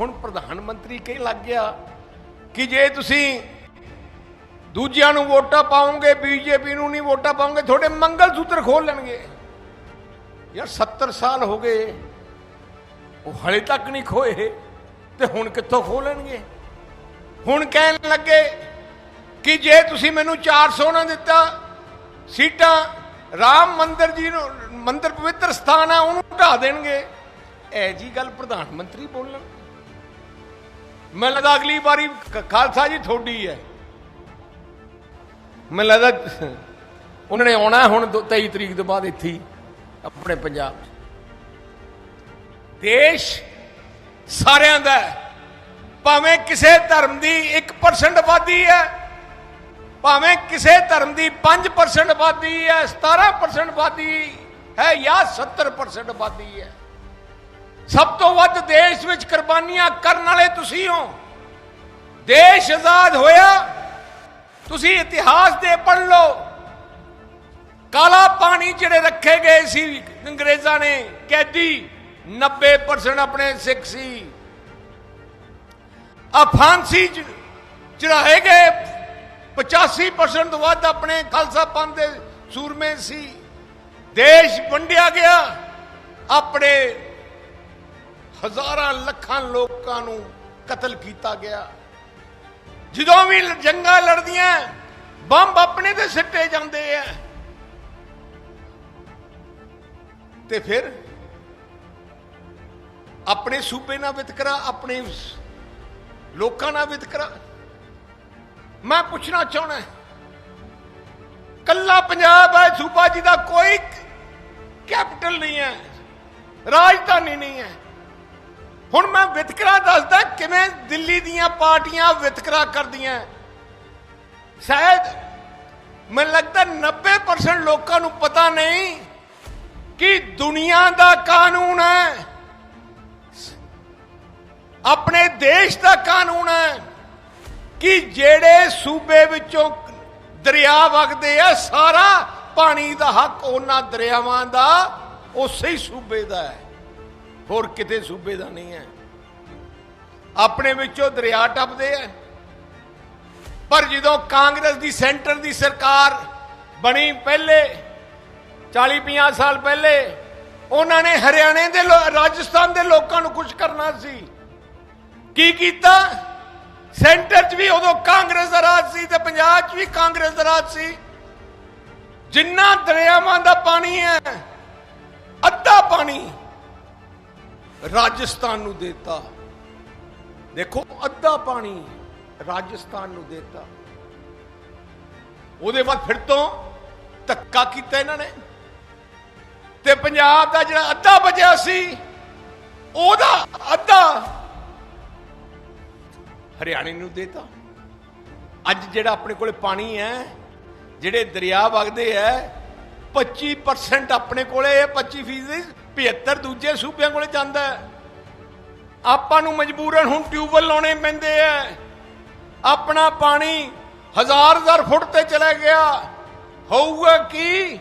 ਹੁਣ ਪ੍ਰਧਾਨ ਮੰਤਰੀ ਕਹਿ ਲੱਗ ਗਿਆ ਕਿ ਜੇ ਤੁਸੀਂ ਦੂਜਿਆਂ ਨੂੰ ਵੋਟਾਂ ਪਾਉਂਗੇ ਬੀਜੇਪੀ ਨੂੰ ਨਹੀਂ ਵੋਟਾਂ ਪਾਉਂਗੇ ਤੁਹਾਡੇ ਮੰਗਲ ਸੂਤਰ ਖੋਲ ਲੈਣਗੇ। ਯਾਰ 70 ਸਾਲ ਹੋ ਗਏ, ਉਹ ਹਲੇ ਤੱਕ ਨਹੀਂ ਖੋਏ ਤੇ ਹੁਣ ਕਿੱਥੋਂ ਖੋਹ ਲੈਣਗੇ? ਹੁਣ ਕਹਿਣ ਲੱਗੇ ਕਿ ਜੇ ਤੁਸੀਂ ਮੈਨੂੰ 400 ਨਾ ਦਿੱਤਾ, ਸੀਟਾਂ ਰਾਮ ਮੰਦਰ ਜੀ ਨੂੰ, ਮੰਦਰ ਪਵਿੱਤਰ ਸਥਾਨ ਆ, ਉਹਨੂੰ ਢਾ ਦੇਣਗੇ। ਐ ਜੀ ਗੱਲ ਪ੍ਰਧਾਨ ਮੰਤਰੀ ਬੋਲਣ। ਮੈਨੂੰ ਲੱਗਦਾ ਅਗਲੀ ਵਾਰੀ ਖਾਲਸਾ ਜੀ ਤੁਹਾਡੀ ਹੈ। ਮੈਨੂੰ ਲੱਗਦਾ ਉਹਨਾਂ ਨੇ ਆਉਣਾ ਹੁਣ ਦੋ- 23 ਤਰੀਕ ਤੋਂ ਬਾਅਦ ਇੱਥੇ ਆਪਣੇ ਪੰਜਾਬ 'ਚ। ਦੇਸ਼ ਸਾਰਿਆਂ ਦਾ ਭਾਵੇਂ ਕਿਸੇ ਧਰਮ ਦੀ 1% ਆਬਾਦੀ ਹੈ, ਭਾਵੇਂ ਕਿਸੇ ਧਰਮ ਦੀ 5% ਆਬਾਦੀ ਹੈ 17% ਆਬਾਦੀ ਹੈ ਜਾਂ 70% ਆਬਾਦੀ ਹੈ। ਸਭ ਤੋਂ ਵੱਧ ਦੇਸ਼ ਵਿੱਚ ਕੁਰਬਾਨੀਆਂ ਕਰਨ ਵਾਲੇ ਤੁਸੀਂ ਹੋ। ਦੇਸ਼ ਆਜ਼ਾਦ ਹੋਇਆ, ਤੁਸੀਂ ਇਤਿਹਾਸ ਦੇ ਪੜ੍ਹ ਲਓ। ਕਾਲਾ ਪਾਣੀ ਜਿਹੜੇ ਰੱਖੇ ਗਏ ਸੀ ਅੰਗਰੇਜ਼ਾਂ ਨੇ, ਕੈਦੀ 90% ਆਪਣੇ ਸਿੱਖ ਸੀ। ਆ ਫਾਂਸੀ ਚੜਾਏ ਗਏ 85% ਤੋਂ ਵੱਧ ਆਪਣੇ ਖਾਲਸਾ ਪੰਥ ਦੇ ਸੂਰਮੇ ਸੀ। ਦੇਸ਼ ਵੰਡਿਆ ਗਿਆ, ਆਪਣੇ ਹਜ਼ਾਰਾਂ ਲੱਖਾਂ ਲੋਕਾਂ ਨੂੰ ਕਤਲ ਕੀਤਾ ਗਿਆ। ਜਦੋਂ ਵੀ ਜੰਗਾਂ ਲੜਦੀਆਂ, ਬੰਬ ਆਪਣੇ ਤੇ ਸਿੱਟੇ ਜਾਂਦੇ ਆ। ਤੇ ਫਿਰ ਆਪਣੇ ਸੂਬੇ ਨਾਲ ਵਿਤਕਰਾ ਆਪਣੇ ਲੋਕਾਂ ਨਾਲ ਵਿਤਕਰਾ ਮੈਂ ਪੁੱਛਣਾ ਚਾਹਣਾ ਕੱਲਾ ਪੰਜਾਬ ਹੈ, ਸੂਬਾ ਜੀ ਦਾ ਕੋਈ ਕੈਪੀਟਲ ਨਹੀਂ ਹੈ, ਰਾਜਧਾਨੀ ਨਹੀਂ ਹੈ। ਹੁਣ ਮੈਂ ਵਿਤਕਰਾ ਦੱਸਦਾ ਕਿਵੇਂ ਦਿੱਲੀ ਦੀਆਂ ਪਾਰਟੀਆਂ ਵਿਤਕਰਾ ਕਰਦੀਆਂ। ਸ਼ਾਇਦ ਮੈਨੂੰ ਲੱਗਦਾ 90% ਲੋਕਾਂ ਨੂੰ ਪਤਾ ਨਹੀਂ ਕਿ ਦੁਨੀਆ ਦਾ ਕਾਨੂੰਨ ਹੈ। ਆਪਣੇ ਦੇਸ਼ ਦਾ ਕਾਨੂੰਨ ਹੈ ਕਿ ਜਿਹੜੇ ਸੂਬੇ ਵਿੱਚੋਂ ਦਰਿਆ ਵਗਦੇ ਆ, ਸਾਰਾ ਪਾਣੀ ਦਾ ਹੱਕ ਉਹਨਾਂ ਦਰਿਆਵਾਂ ਦਾ, ਉਸੇ ਹੀ ਸੂਬੇ ਦਾ ਹੈ। ਹੋਰ ਕਿਤੇ ਸੂਬੇ ਦਾ ਨਹੀਂ ਹੈ। ਆਪਣੇ ਵਿੱਚੋਂ ਦਰਿਆ ਟੱਪਦੇ ਆ ਪਰ ਜਦੋਂ ਕਾਂਗਰਸ ਦੀ ਸੈਂਟਰ ਦੀ ਸਰਕਾਰ ਬਣੀ ਪਹਿਲੇ 40 50 ਸਾਲ ਪਹਿਲੇ, ਉਹਨਾਂ ਨੇ ਹਰਿਆਣੇ ਦੇ ਰਾਜਸਥਾਨ ਦੇ ਲੋਕਾਂ ਨੂੰ ਕੁਝ ਕਰਨਾ ਸੀ। ਕੀ ਕੀਤਾ? ਸੈਂਟਰ 'ਚ ਵੀ ਉਦੋਂ ਕਾਂਗਰਸ ਦਾ ਰਾਜ ਸੀ ਤੇ ਪੰਜਾਬ 'ਚ ਵੀ ਕਾਂਗਰਸ ਦਾ ਰਾਜ ਸੀ। ਜਿੰਨਾ ਦਰਿਆਵਾਂ ਦਾ ਪਾਣੀ ਹੈ, ਅੱਧਾ ਪਾਣੀ ਰਾਜਸਥਾਨ ਨੂੰ ਦਿੱਤਾ। ਦੇਖੋ, ਅੱਧਾ ਪਾਣੀ ਰਾਜਸਥਾਨ ਨੂੰ ਦਿੱਤਾ। ਉਹਦੇ ਬਾਅਦ ਫਿਰ ਤੋਂ ਧੱਕਾ ਕੀਤਾ ਇਹਨਾਂ ਨੇ। ਤੇ ਪੰਜਾਬ ਦਾ ਜਿਹੜਾ ਅੱਧਾ ਬਚਿਆ ਸੀ, ਉਹਦਾ ਅੱਧਾ ਹਰਿਆਣੇ ਨੂੰ ਦੇਤਾ। ਅੱਜ ਜਿਹੜਾ ਆਪਣੇ ਕੋਲੇ ਪਾਣੀ ਹੈ, ਜਿਹੜੇ ਦਰਿਆ ਵਗਦੇ ਹੈ 25% ਆਪਣੇ ਕੋਲੇ ਹੈ 25% 75 ਦੂਜੇ ਸੂਬਿਆਂ ਕੋਲੇ ਜਾਂਦਾ ਆਪਾਂ ਨੂੰ ਮਜਬੂਰਨ ਹੁਣ ਟਿਊਬਵੈਲ ਲਾਉਣੇ ਪੈਂਦੇ ਐ। ਆਪਣਾ ਪਾਣੀ ਹਜ਼ਾਰ ਹਜ਼ਾਰ ਫੁੱਟ ਤੇ ਚਲਾ ਗਿਆ। ਹੋਊਗਾ ਕੀ?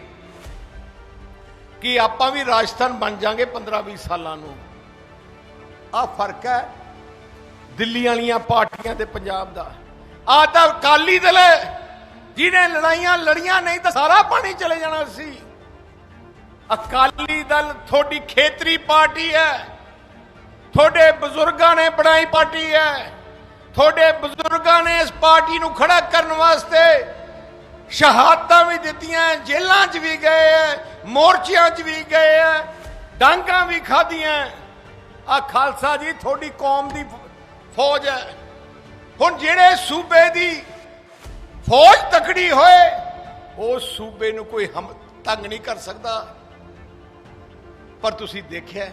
ਕਿ ਆਪਾਂ ਵੀ ਰਾਜਸਥਾਨ ਬਣ ਜਾਾਂਗੇ 15 20 ਸਾਲਾਂ ਨੂੰ? ਆ ਫ਼ਰਕ ਹੈ ਦਿੱਲੀ ਵਾਲੀਆਂ ਪਾਰਟੀਆਂ ਤੇ ਪੰਜਾਬ ਦਾ। ਆ ਤਾਂ ਅਕਾਲੀ ਦਲ ਜਿਹਨੇ ਲੜਾਈਆਂ ਲੜੀਆਂ ਨਹੀਂ ਤਾਂ ਸਾਰਾ ਪਾਣੀ ਚਲੇ ਜਾਣਾ ਸੀ। ਅਕਾਲੀ ਦਲ ਤੁਹਾਡੀ ਖੇਤਰੀ ਪਾਰਟੀ ਹੈ। ਤੁਹਾਡੇ ਬਜ਼ੁਰਗਾਂ ਨੇ ਬਣਾਈ ਪਾਰਟੀ ਹੈ। ਤੁਹਾਡੇ ਬਜ਼ੁਰਗਾਂ ਨੇ ਇਸ ਪਾਰਟੀ ਨੂੰ ਖੜਾ ਕਰਨ ਵਾਸਤੇ ਸ਼ਹਾਦਤਾਂ ਵੀ ਦਿੱਤੀਆਂ, ਜੇਲ੍ਹਾਂ 'ਚ ਵੀ ਗਏ ਐ ਮੋਰਚਿਆਂ 'ਚ ਵੀ ਗਏ ਐ ਡਾਂਗਾਂ ਵੀ ਖਾਧੀਆਂ ਆ ਖਾਲਸਾ ਜੀ, ਤੁਹਾਡੀ ਕੌਮ ਦੀ ਫੌਜ ਹੈ। ਹੁਣ ਜਿਹੜੇ ਸੂਬੇ ਦੀ ਫੌਜ ਤਕੜੀ ਹੋਏ ਉਸ ਸੂਬੇ ਨੂੰ ਕੋਈ ਹਮ, ਤੰਗ ਨਹੀਂ ਕਰ ਸਕਦਾ। ਪਰ ਤੁਸੀਂ ਦੇਖਿਆ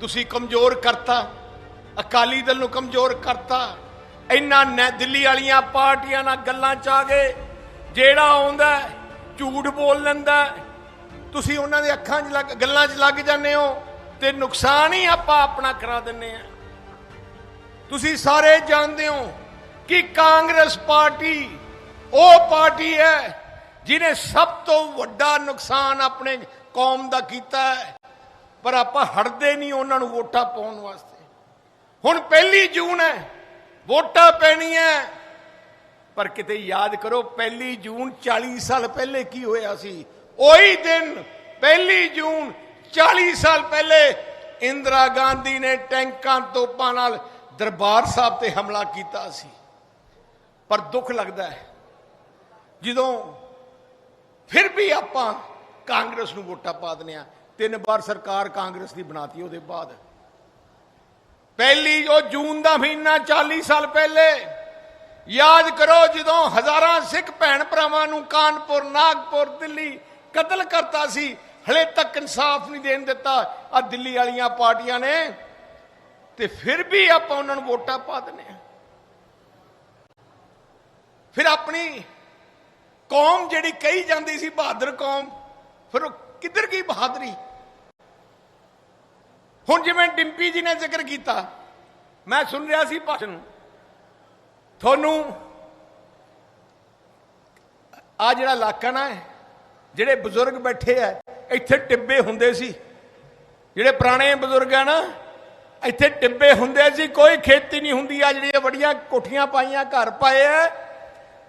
ਤੁਸੀਂ ਕਮਜ਼ੋਰ ਕਰਤਾ। ਅਕਾਲੀ ਦਲ ਨੂੰ ਕਮਜ਼ੋਰ ਕਰਤਾ। ਇੰਨਾ ਨੈ ਦਿੱਲੀ ਵਾਲੀਆਂ ਪਾਰਟੀਆਂ ਨਾਲ ਗੱਲਾਂ ਚ ਆ ਗਏ। ਜਿਹੜਾ ਆਉਂਦਾ ਝੂਠ ਬੋਲ ਲੈਂਦਾ ਤੁਸੀਂ ਉਹਨਾਂ ਦੇ ਅੱਖਾਂ 'ਚ ਲੱਗ ਗੱਲਾਂ 'ਚ ਲੱਗ ਜਾਂਦੇ ਹੋ। ਤੇ ਨੁਕਸਾਨ ਹੀ ਆਪਾਂ ਆਪਣਾ ਕਰਾ ਦਿੰਨੇ ਆ ਤੁਸੀਂ ਸਾਰੇ ਜਾਣਦੇ ਹੋ ਕਿ ਕਾਂਗਰਸ ਪਾਰਟੀ, ਉਹ ਪਾਰਟੀ ਹੈ, ਜਿਹਨੇ ਸਭ ਤੋਂ ਵੱਡਾ ਨੁਕਸਾਨ ਆਪਣੇ ਕੌਮ ਦਾ ਕੀਤਾ ਹੈ, ਪਰ ਆਪਾਂ ਹਟਦੇ ਨਹੀਂ ਉਹਨਾਂ ਨੂੰ ਵੋਟਾਂ ਪਾਉਣ ਵਾਸਤੇ। ਹੁਣ ਪਹਿਲੀ ਜੂਨ ਹੈ, ਵੋਟਾਂ ਪੈਣੀਆਂ ਪਰ ਕਿਤੇ ਯਾਦ ਕਰੋ, ਪਹਿਲੀ ਜੂਨ 40 ਸਾਲ ਪਹਿਲੇ ਕੀ ਹੋਇਆ ਸੀ? ਉਹੀ ਦਿਨ, ਪਹਿਲੀ ਜੂਨ 40 ਸਾਲ ਪਹਿਲੇ ਇੰਦਰਾ ਗਾਂਧੀ ਨੇ ਟੈਂਕਾਂ ਤੋਪਾਂ ਨਾਲ ਦਰਬਾਰ ਸਾਹਿਬ ਤੇ ਹਮਲਾ ਕੀਤਾ ਸੀ। ਪਰ ਦੁੱਖ ਲੱਗਦਾ ਹੈ, ਜਦੋਂ ਫਿਰ ਵੀ ਆਪਾਂ ਕਾਂਗਰਸ ਨੂੰ ਵੋਟਾਂ ਪਾ ਦਿੰਦੇ ਆ। ਤਿੰਨ ਵਾਰ ਸਰਕਾਰ ਕਾਂਗਰਸ ਦੀ ਬਣਾਤੀ ਉਹਦੇ ਬਾਅਦ। ਪਹਿਲੀ ਉਹ ਜੂਨ ਦਾ ਮਹੀਨਾ 40 ਸਾਲ ਪਹਿਲੇ, ਯਾਦ ਕਰੋ ਜਦੋਂ ਹਜ਼ਾਰਾਂ ਸਿੱਖ ਭੈਣ ਭਰਾਵਾਂ ਨੂੰ ਕਾਨਪੁਰ, ਨਾਗਪੁਰ, ਦਿੱਲੀ ਕਤਲ ਕਰਤਾ ਸੀ, ਹਲੇ ਤੱਕ ਇਨਸਾਫ ਨਹੀਂ ਦੇਣ ਦਿੱਤਾ। ਆ ਦਿੱਲੀ ਵਾਲੀਆਂ ਪਾਰਟੀਆਂ ਨੇ, ਤੇ ਫਿਰ ਵੀ ਆਪਾਂ ਉਹਨਾਂ ਨੂੰ ਵੋਟਾਂ ਪਾ ਦਿੰਦੇ ਆ। ਫਿਰ ਆਪਣੀ ਕੌਮ ਜਿਹੜੀ ਕਹੀ ਜਾਂਦੀ ਸੀ, ਬਹਾਦਰ ਕੌਮ ਫਿਰ ਉਹ ਕਿੱਧਰ ਗਈ ਬਹਾਦਰੀ? ਹੁਣ ਜਿਵੇਂ ਡਿੰਪੀ ਜੀ ਨੇ ਜ਼ਿਕਰ ਕੀਤਾ, ਮੈਂ ਸੁਣ ਰਿਹਾ ਸੀ ਭਾਸ਼ਣ ਤੁਹਾਨੂੰ ਆ ਜਿਹੜਾ ਇਲਾਕਾ ਨਾ ਜਿਹੜੇ ਬਜ਼ੁਰਗ ਬੈਠੇ ਆ, ਇੱਥੇ ਟਿੱਬੇ ਹੁੰਦੇ ਸੀ। ਜਿਹੜੇ ਪੁਰਾਣੇ ਬਜ਼ੁਰਗ ਆ ਨਾ, ਇੱਥੇ ਟਿੱਬੇ ਹੁੰਦੇ ਸੀ, ਕੋਈ ਖੇਤੀ ਨਹੀਂ ਹੁੰਦੀ, ਆ ਜਿਹੜੀਆਂ ਵੱਡੀਆਂ ਕੋਠੀਆਂ ਪਾਈਆਂ, ਘਰ ਪਾਏ ਆ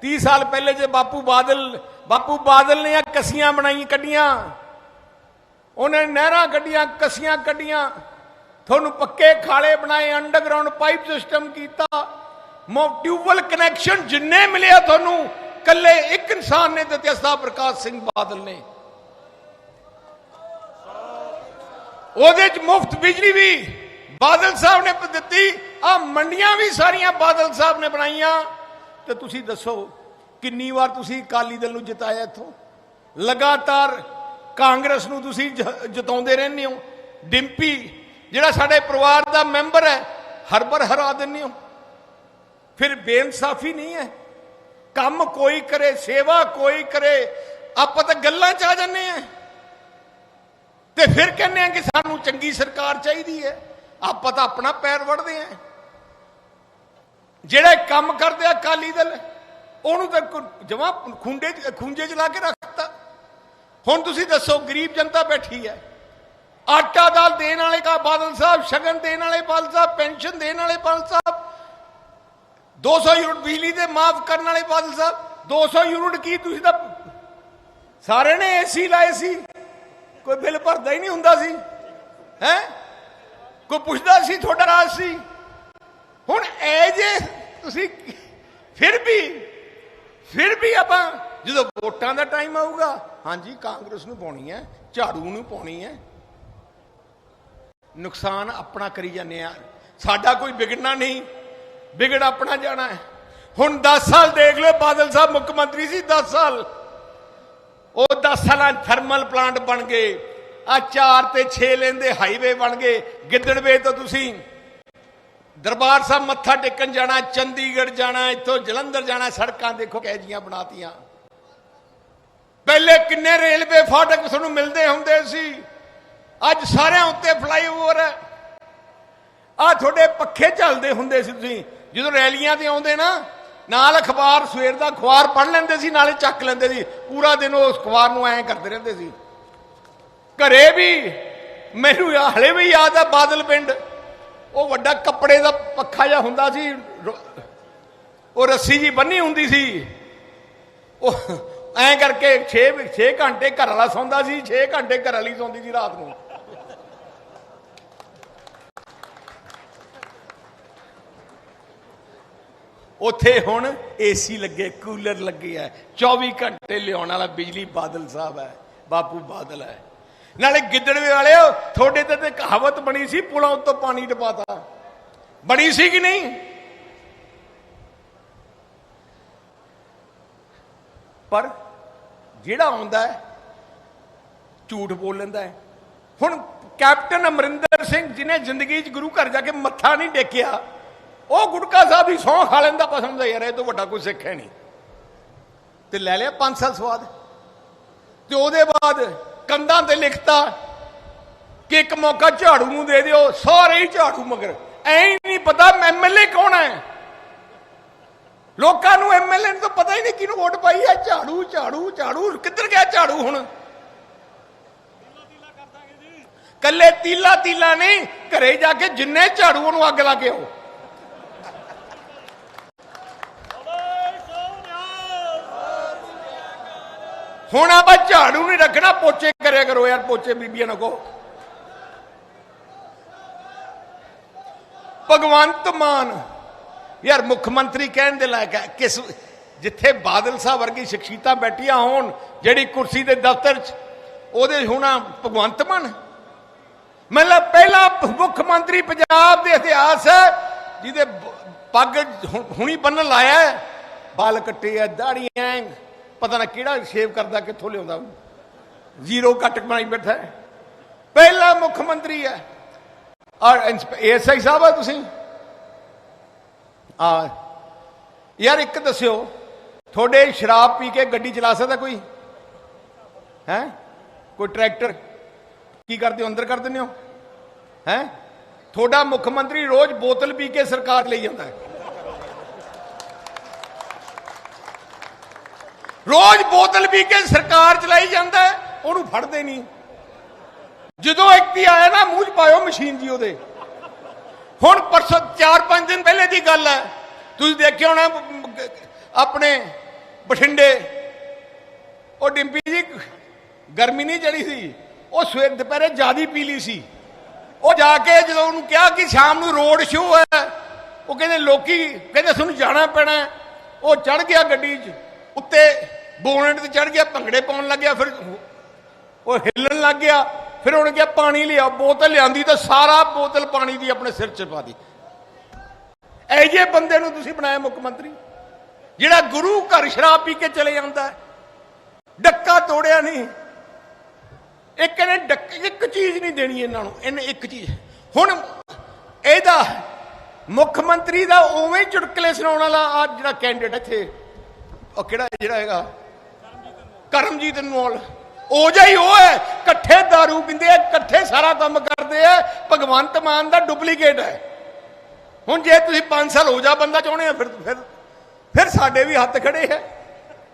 30 ਸਾਲ ਪਹਿਲੇ ਜੇ ਬਾਪੂ ਬਾਦਲ ਬਾਪੂ ਬਾਦਲ ਨੇ ਆ ਕਸੀਆਂ ਬਣਾਈ ਕੱਢੀਆਂ। ਉਹਨੇ ਨਹਿਰਾਂ ਕੱਢੀਆਂ, ਕਸੀਆਂ ਕੱਢੀਆਂ। ਤੁਹਾਨੂੰ ਪੱਕੇ ਖਾਲੇ ਬਣਾਏ ਅੰਡਰਗਰਾਉਂਡ ਪਾਈਪ ਸਿਸਟਮ ਕੀਤਾ। ਮੋ ਟਿਊਬਵੈਲ ਕਨੈਕਸ਼ਨ ਜਿੰਨੇ ਮਿਲਿਆ ਤੁਹਾਨੂੰ ਕੱਲੇ ਇੱਕ ਇਨਸਾਨ ਨੇ ਦਿੱਤੇ ਸਰਦਾਰ ਪ੍ਰਕਾਸ਼ ਸਿੰਘ ਬਾਦਲ ਨੇ। ਉਹਦੇ ਚ ਮੁਫਤ ਬਿਜਲੀ ਵੀ, ਬਾਦਲ ਸਾਹਿਬ ਨੇ ਦਿੱਤੀ। ਆ ਮੰਡੀਆਂ ਵੀ ਸਾਰੀਆਂ ਬਾਦਲ ਸਾਹਿਬ ਨੇ ਬਣਾਈਆਂ। ਤੇ ਤੁਸੀਂ ਦੱਸੋ, ਕਿੰਨੀ ਵਾਰ ਤੁਸੀਂ ਅਕਾਲੀ ਦਲ ਨੂੰ ਜਿਤਾਇਆ ਇੱਥੋਂ? ਲਗਾਤਾਰ ਕਾਂਗਰਸ ਨੂੰ ਤੁਸੀਂ ਜ- ਜਿਤਾਉਂਦੇ ਰਹਿੰਦੇ ਹੋ। ਡਿੰਪੀ, ਜਿਹੜਾ ਸਾਡੇ ਪਰਿਵਾਰ ਦਾ ਮੈਂਬਰ ਹੈ ਹਰ ਵਾਰ ਹਰਾ ਦਿੰਦੇ ਹੋ। ਫਿਰ ਬੇਇਨਸਾਫੀ ਨਹੀਂ ਹੈ। ਕੰਮ ਕੋਈ ਕਰੇ, ਸੇਵਾ ਕੋਈ ਕਰੇ, ਆਪਾਂ ਤਾਂ ਗੱਲਾਂ 'ਚ ਆ ਜਾਂਦੇ ਆ ਤੇ ਫਿਰ ਕਹਿੰਦੇ ਆ ਕਿ ਸਾਨੂੰ ਚੰਗੀ ਸਰਕਾਰ ਚਾਹੀਦੀ ਹੈ। ਆਪਾਂ ਤਾਂ ਆਪਣਾ ਪੈਰ ਵੜਦੇ ਆ ਜਿਹੜੇ ਕੰਮ ਕਰਦੇ ਆ ਅਕਾਲੀ ਦਲ, ਉਹਨੂੰ ਤਾਂ ਜਮਾ ਖੁੰਡੇ 'ਚ- ਖੂੰਜੇ 'ਚ ਲਾ ਕੇ ਰੱਖਤਾ ਹੁਣ ਤੁਸੀਂ ਦੱਸੋ, ਗਰੀਬ ਜਨਤਾ ਬੈਠੀ ਹੈ। ਆਟਾ ਦਾਲ ਦੇਣ ਵਾਲੇ ਕਾ ਬਾਦਲ ਸਾਹਿਬ, ਸ਼ਗਨ ਦੇਣ ਵਾਲੇ ਬਾਦਲ ਸਾਹਿਬ, ਪੈਨਸ਼ਨ ਦੇਣ ਵਾਲੇ ਬਾਦਲ ਸਾਹਿਬ 200 ਯੂਨਿਟ ਬਿਜਲੀ ਦੇ ਮਾਫ ਕਰਨ ਵਾਲੇ ਬਾਦਲ ਸਾਹਿਬ 200 ਯੂਨਿਟ ਕੀ ਤੁਸੀਂ ਤਾਂ ਸਾਰੇ ਨੇ ਏਸੀ ਲਾਏ ਸੀ। ਕੋਈ ਬਿੱਲ ਭਰਦਾ ਹੀ ਨਹੀਂ ਹੁੰਦਾ ਸੀ। ਹੈ? ਕੋਈ ਪੁੱਛਦਾ ਸੀ ਤੁਹਾਡਾ ਰਾਜ ਸੀ? ਹੁਣ ਐ ਜੇ ਤੁਸੀਂ ਫਿਰ ਵੀ ਫਿਰ ਵੀ ਆਪਾਂ ਜਦੋਂ ਵੋਟਾਂ ਦਾ ਟਾਈਮ ਆਊਗਾ, ਹਾਂਜੀ, ਕਾਂਗਰਸ ਨੂੰ ਪਾਉਣੀ ਹੈ, ਝਾੜੂ ਨੂੰ ਪਾਉਣੀ ਹੈ। ਨੁਕਸਾਨ ਆਪਣਾ ਕਰੀ ਜਾਂਦੇ ਆ। ਸਾਡਾ ਕੋਈ ਵਿਗੜਨਾ ਨਹੀਂ, ਵਿਗੜ ਆਪਣਾ ਜਾਣਾ ਹੈ। ਹੁਣ 10 ਸਾਲ ਦੇਖ ਲਓ, ਬਾਦਲ ਸਾਹਿਬ ਮੁੱਖ ਮੰਤਰੀ ਸੀ 10 ਸਾਲ। ਉਹ 10 ਸਾਲਾਂ ਥਰਮਲ ਪਲਾਂਟ ਬਣ ਗਏ। ਆ 4 ਤੇ 6 ਲੈਂਦੇ ਹਾਈਵੇ ਬਣ ਗਏ। ਗਿੱਦੜਵੇ ਤੋਂ ਤੁਸੀਂ ਦਰਬਾਰ ਸਾਹਿਬ ਮੱਥਾ ਟੇਕਣ ਜਾਣਾ, ਚੰਡੀਗੜ੍ਹ ਜਾਣਾ, ਇੱਥੋਂ ਜਲੰਧਰ ਜਾਣਾ, ਸੜਕਾਂ ਦੇਖੋ ਕਿਹ ਜੀਆਂ ਬਣਾਤੀਆਂ। ਪਹਿਲੇ ਕਿੰਨੇ ਰੇਲਵੇ ਫਾਟਕ ਤੁਹਾਨੂੰ ਮਿਲਦੇ ਹੁੰਦੇ ਸੀ। ਅੱਜ ਸਾਰਿਆਂ ਉੱਤੇ ਫਲਾਈਓਵਰ ਹੈ। ਆ ਤੁਹਾਡੇ ਪੱਖੇ ਚੱਲਦੇ ਹੁੰਦੇ ਸੀ ਤੁਸੀਂ। ਜਦੋਂ ਰੈਲੀਆਂ ਤੇ ਆਉਂਦੇ ਨਾ, ਨਾਲ ਅਖਬਾਰ ਸਵੇਰ ਦਾ ਅਖਬਾਰ ਪੜ੍ਹ ਲੈਂਦੇ ਸੀ, ਨਾਲੇ ਚੱਕ ਲੈਂਦੇ ਸੀ। ਪੂਰਾ ਦਿਨ ਉਹ ਅਖਬਾਰ ਨੂੰ ਐਂ ਕਰਦੇ ਰਹਿੰਦੇ ਸੀ। ਘਰੇ ਵੀ, ਮੈਨੂੰ ਯਾ- ਹਲੇ ਵੀ ਯਾਦ ਹੈ ਬਾਦਲ ਪਿੰਡ। ਉਹ ਵੱਡਾ ਕੱਪੜੇ ਦਾ ਪੱਖਾ ਜਿਹਾ ਹੁੰਦਾ ਸੀ ਉਹ ਰੱਸੀ ਜੀ ਬੰਨੀ ਹੁੰਦੀ ਸੀ। ਉਹ ਐਂ ਕਰਕੇ 6 6 ਘੰਟੇ ਘਰ ਵਾਲਾ ਸੌਂਦਾ ਸੀ 6 ਘੰਟੇ ਘਰ ਵਾਲੀ ਸੌਂਦੀ ਸੀ ਰਾਤ ਨੂੰ। ਉੱਥੇ ਹੁਣ ਏਸੀ ਲੱਗੇ, ਕੂਲਰ ਲੱਗੇ ਆ। 24 ਘੰਟੇ ਲਿਆਉਣ ਵਾਲਾ ਬਿਜਲੀ ਬਾਦਲ ਸਾਹਿਬ ਹੈ, ਬਾਪੂ ਬਾਦਲ ਹੈ। ਨਾਲੇ ਗਿੱਦੜਵੇ ਵਾਲਿਓ, ਤੁਹਾਡੇ ਤੇ ਤੇ ਕਹਾਵਤ ਬਣੀ ਸੀ, ਪੁਲਾਂ ਉੱਤੋਂ ਪਾਣੀ ਟਪਾਤਾ ਬਣੀ ਸੀ ਕਿ ਨਹੀਂ? ਪਰ ਜਿਹੜਾ ਆਉਂਦਾ ਝੂਠ ਬੋਲ ਲੈਂਦਾ ਹੈ। ਹੁਣ ਕੈਪਟਨ ਅਮਰਿੰਦਰ ਸਿੰਘ ਜਿਹਨੇ ਜ਼ਿੰਦਗੀ 'ਚ ਗੁਰੂ ਘਰ ਜਾ ਕੇ ਮੱਥਾ ਨਹੀਂ ਟੇਕਿਆ, ਉਹ ਗੁਟਕਾ ਸਾਹਿਬ ਦੀ ਸੌਂ ਖਾ ਲੈਂਦਾ ਪਸੰਦ ਹੈ, ਯਾਰ ਇਹ ਤੋਂ ਵੱਡਾ ਕੋਈ ਸਿੱਖ ਹੈ ਨਹੀਂ। ਤੇ ਲੈ ਲਿਆ 5 ਸਾਲ ਸਵਾਦ। ਤੇ ਉਹਦੇ ਬਾਅਦ ਕੰਧਾਂ ਤੇ ਲਿਖਤਾ ਕਿ ਇੱਕ ਮੌਕਾ ਝਾੜੂ ਨੂੰ ਦੇ ਦਿਓ ਸਾਰੇ ਹੀ ਝਾੜੂ ਮਗਰ ਐ ਹੀ ਨਹੀਂ ਪਤਾ ਐਮਐਲਏ ਕੌਣ ਹੈ ਲੋਕਾਂ ਨੂੰ ਐਮਐਲਏ ਨੂੰ ਤਾਂ ਪਤਾ ਹੀ ਨਹੀਂ ਕਿਹਨੂੰ ਵੋਟ ਪਾਈ ਹੈ ਝਾੜੂ ਝਾੜੂ ਝਾੜੂ ਕਿੱਧਰ ਗਿਆ ਝਾੜੂ ਹੁਣ ਕੱਲੇ ਤੀਲਾ ਤੀਲਾ ਨਹੀਂ ਘਰੇ ਜਾ ਕੇ ਜਿੰਨੇ ਝਾੜੂ ਉਹਨੂੰ ਅੱਗ ਲਾ ਕੇ ਆਓ ਹੁਣ ਆਪਾਂ ਝਾੜੂ ਨਹੀਂ ਰੱਖਣਾ ਪੋਚੇ ਕਰਿਆ ਕਰੋ ਯਾਰ, ਪੋਚੇ ਬੀਬੀਆਂ ਨੂੰ ਕਹੋ। ਭਗਵੰਤ ਮਾਨ, ਯਾਰ ਮੁੱਖ ਮੰਤਰੀ ਕਹਿਣ ਦੇ ਲਾਇਕ ਹੈ, ਕਿਸ ਜਿੱਥੇ ਬਾਦਲ ਸਾਹਿਬ ਵਰਗੀ ਸ਼ਖਸੀਅਤਾਂ ਬੈਠੀਆਂ ਹੋਣ, ਜਿਹੜੀ ਕੁਰਸੀ ਦੇ ਦਫ਼ਤਰ 'ਚ, ਉਹਦੇ ਹੁਣਾ ਭਗਵੰਤ ਮਾਨ। ਮਤਲਬ ਪਹਿਲਾ ਮੁੱਖ ਮੰਤਰੀ ਪੰਜਾਬ ਦੇ ਇਤਿਹਾਸ ਹੈ, ਜਿਹਦੇ ਪੱਗ ਹੁਣੀ ਬੰਨਣ ਲਾਇਆ ਬਾਲ ਕੱਟੇ ਆ, ਦਾੜੀਆਂ, ਪਤਾ ਨਾ ਕਿਹੜਾ ਸ਼ੇਵ ਕਰਦਾ, ਕਿੱਥੋਂ ਲਿਆਉਂਦਾ। ਜ਼ੀਰੋ ਕੱਟ ਬਣਾਈ ਬੈਠਾ ਹੈ। ਪਹਿਲਾ ਮੁੱਖ ਮੰਤਰੀ ਹੈ। ਔਰ ਐਸਆਈ ਸਾਹਿਬ ਆ ਤੁਸੀਂ? ਆ। ਯਾਰ ਇੱਕ ਦੱਸਿਓ ਤੁਹਾਡੇ ਸ਼ਰਾਬ ਪੀ ਕੇ ਗੱਡੀ ਚਲਾ ਸਕਦਾ ਕੋਈ? ਹੈ? ਕੋਈ ਟਰੈਕਟਰ? ਕੀ ਕਰਦੇ ਹੋ? ਅੰਦਰ ਕਰ ਦਿੰਦੇ ਹੋ? ਹੈ? ਤੁਹਾਡਾ ਮੁੱਖ ਮੰਤਰੀ ਰੋਜ਼ ਬੋਤਲ ਪੀ ਕੇ ਸਰਕਾਰ ਲਈ ਜਾਂਦਾ ਹੈ। ਰੋਜ਼ ਬੋਤਲ ਪੀ ਕੇ ਸਰਕਾਰ ਚਲਾਈ ਜਾਂਦਾ ਹੈ, ਉਹਨੂੰ ਫੜਦੇ ਨਹੀਂ। ਜਦੋਂ ਇੱਕ ਹੀ ਆਇਆ ਨਾ, ਮੂੰਹ 'ਚ ਪਾਇਓ ਮਸ਼ੀਨ ਜੀ ਉਹਦੇ। ਹੁਣ ਪਰਸੋਂ 4-5 ਦਿਨ ਪਹਿਲੇ ਦੀ ਗੱਲ ਹੈ। ਤੁਸੀਂ ਦੇਖਿਆ ਹੋਣਾ, ਆਪਣੇ ਬਠਿੰਡੇ, ਉਹ ਡਿੰਪੀ ਜੀ, ਗਰਮੀ ਨਹੀਂ ਚੜੀ ਸੀ। ਉਹ ਸਵੇਰ ਦੁਪਹਿਰੇ ਜਿਆਦੀ ਪੀ ਲਈ ਸੀ। ਉਹ ਜਾ ਕੇ ਜਦੋਂ ਉਹਨੂੰ ਕਿਹਾ ਕਿ ਸ਼ਾਮ ਨੂੰ ਰੋਡ ਸ਼ੋਅ ਹੈ, ਉਹ ਕਹਿੰਦੇ ਲੋਕੀ, ਕਹਿੰਦੇ ਤੁਹਾਨੂੰ ਜਾਣਾ ਪੈਣਾ ਉਹ ਚੜ ਗਿਆ ਗੱਡੀ 'ਚ, ਉੱਤੇ ਬੋਨਟ ਤੇ ਚੜ ਗਿਆ, ਭੰਗੜੇ ਪਾਉਣ ਲੱਗਿਆ, ਫਿਰ ਉਹ ਹਿੱਲਣ ਲੱਗ ਗਿਆ। ਫਿਰ ਉਹਨੇ ਕਿਹਾ, ਪਾਣੀ ਲਿਆ, ਬੋਤਲ ਲਿਆਂਦੀ ਤਾਂ ਸਾਰਾ ਬੋਤਲ ਪਾਣੀ ਦੀ ਆਪਣੇ ਸਿਰ 'ਚ ਪਾ ਦੀ ਐ ਜੇ ਬੰਦੇ ਨੂੰ ਤੁਸੀਂ ਬਣਾਇਆ ਮੁੱਖ ਮੰਤਰੀ, ਜਿਹੜਾ ਗੁਰੂ ਘਰ ਸ਼ਰਾਬ ਪੀ ਕੇ ਚਲੇ ਜਾਂਦਾ ਹੈ। ਡੱਕਾ ਤੋੜਿਆ ਨਹੀਂ। ਇੱਕ ਨੇ ਡੱਕ, ਇੱਕ ਚੀਜ਼ ਨਹੀਂ ਦੇਣੀ ਇਹਨਾਂ ਨੂੰ, ਇਹਨੇ ਇੱਕ ਚੀਜ਼। ਹੁਣ ਇਹਦਾ ਮੁੱਖ ਮੰਤਰੀ ਦਾ ਉਵੇਂ ਹੀ ਚੁਟਕਲੇ ਸੁਣਾਉਣ ਵਾਲਾ ਆ ਜਿਹੜਾ ਕੈਂਡੀਡੇਟ ਇੱਥੇ, ਉਹ ਕਿਹੜਾ ਜਿਹੜਾ ਹੈਗਾ? ਕਰਮਜੀਤ ਅਨਮੋਲ ਉਹ ਜਿਹਾ ਹੀ ਉਹ ਹੈ, ਇਕੱਠੇ दारू ਪੀਂਦੇ ਆ, ਇਕੱਠੇ ਸਾਰਾ ਕੰਮ ਕਰਦੇ ਆ, ਭਗਵੰਤ ਮਾਨ ਦਾ ਡੁਪਲੀਕੇਟ ਹੈ। ਹੁਣ ਜੇ ਤੁਸੀਂ 5 ਸਾਲ ਹੋ ਜਾ, ਬੰਦਾ ਚਾਹੁੰਦੇ ਆ, ਫਿਰ ਫਿਰ ਫਿਰ ਸਾਡੇ ਵੀ ਹੱਥ ਖੜੇ ਹੈ।